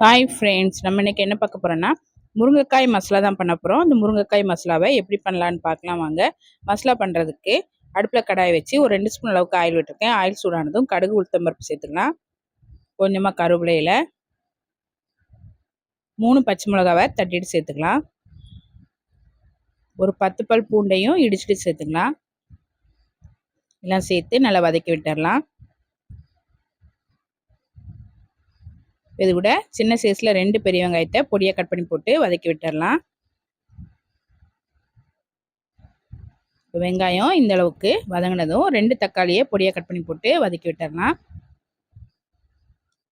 Hi friends நம்ம இன்றைக்கி என்ன பார்க்க போகிறோன்னா முருங்கைக்காய் மசாலா தான் பண்ண போகிறோம் அந்த முருங்கைக்காய் மசாலாவை எப்படி பண்ணலான்னு பார்க்கலாம் வாங்க. மசாலா பண்ணுறதுக்கு அடுப்பில் கடாயை வச்சு ஒரு ரெண்டு ஸ்பூன் அளவுக்கு ஆயில் விட்டுருக்கேன். ஆயில் சூடானதும் கடுகு உளுத்தம் பருப்பு சேர்த்துக்கலாம். கொஞ்சமாக கருவேலையில் மூணு பச்சை மிளகாவை தட்டிட்டு சேர்த்துக்கலாம். ஒரு பத்து பல் பூண்டையும் இடிச்சிட்டு சேர்த்துக்கலாம். எல்லாம் சேர்த்து நல்லா வதக்கி விட்டுடலாம். இது கூட சின்ன சைஸில் ரெண்டு பெரிய வெங்காயத்தை பொடியாக கட் பண்ணி போட்டு வதக்கி விட்டுடலாம் வெங்காயம் இந்த அளவுக்கு வதங்கினதும் ரெண்டு தக்காளியை பொடியாக கட் பண்ணி போட்டு வதக்கி விட்டுடலாம்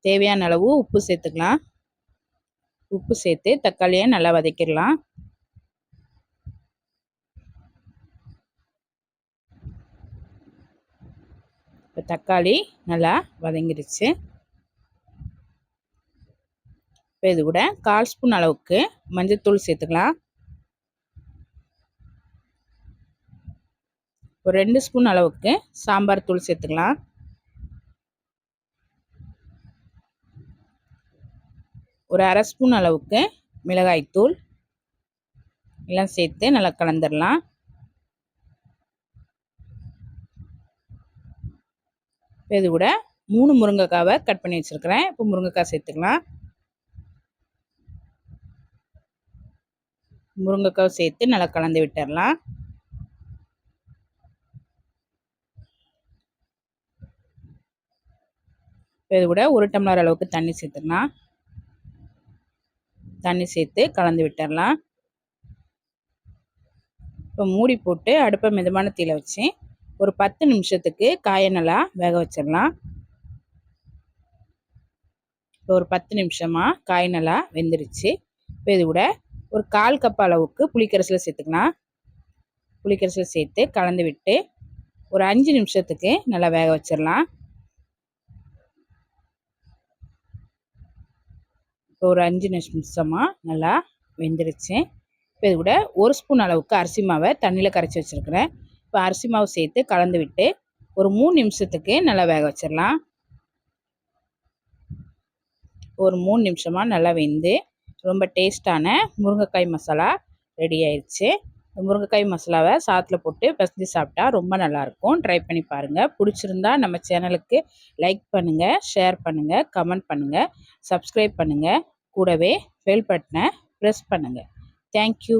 தேவையான அளவு உப்பு சேர்த்துக்கலாம். உப்பு சேர்த்து தக்காளியை நல்லா வதக்கிடலாம். இப்போ தக்காளி நல்லா வதங்கிடுச்சு இப்போ இது கூட கால் ஸ்பூன் அளவுக்கு மஞ்சத்தூள் சேர்த்துக்கலாம். ஒரு ரெண்டு ஸ்பூன் அளவுக்கு சாம்பார் தூள் சேர்த்துக்கலாம். ஒரு அரை ஸ்பூன் அளவுக்கு மிளகாய்த்தூள் எல்லாம் சேர்த்து நல்லா கலந்துடலாம் இது கூட மூணு முருங்கைக்காவை கட் பண்ணி வச்சுருக்கிறேன். இப்போ முருங்கைக்காய் சேர்த்துக்கலாம். முருங்கைக்காய் சேர்த்து நல்லா கலந்து விட்டுடலாம் இது கூட ஒரு டம்ளர் அளவுக்கு தண்ணி சேர்த்துடலாம். தண்ணி சேர்த்து கலந்து விட்டுடலாம் இப்போ மூடி போட்டு அடுப்பை மிதமான தீல வச்சு ஒரு பத்து நிமிஷத்துக்கு காயை நல்லா வேக வச்சிடலாம். இப்போ ஒரு பத்து நிமிஷமாக காய் நல்லா வெந்துருச்சு. இப்போ இது கூட ஒரு கால் கப் அளவுக்கு புளிக்கரைசலை சேர்த்துக்கலாம். புளிக்கரைசலை சேர்த்து கலந்து விட்டு ஒரு அஞ்சு நிமிஷத்துக்கு நல்லா வேக வச்சிடலாம். இப்போ ஒரு அஞ்சு நிமிஷமாக நல்லா வெந்துருச்சு. இப்போ இது கூட ஒரு ஸ்பூன் அளவுக்கு அரிசி மாவை தண்ணியில் கரைச்சி வச்சுருக்கிறேன். இப்போ அரிசி மாவு சேர்த்து கலந்து விட்டு ஒரு மூணு நிமிஷத்துக்கு நல்லா வேக வச்சிடலாம். ஒரு மூணு நிமிஷமாக நல்லா வெந்து ரொம்ப டேஸ்ட்டான முருங்கைக்காய் மசாலா ரெடி ஆயிடுச்சு முருங்கைக்காய் மசாலாவை சாத்தில் போட்டு பசஞ்சு சாப்பிட்டா ரொம்ப நல்லாயிருக்கும். ட்ரை பண்ணி பாருங்கள் பிடிச்சிருந்தா நம்ம சேனலுக்கு லைக் பண்ணுங்கள் ஷேர் பண்ணுங்கள் கமெண்ட் பண்ணுங்கள் சப்ஸ்கிரைப் பண்ணுங்கள் கூடவே பெல் பட்டனை ப்ரெஸ் பண்ணுங்கள் தேங்க்யூ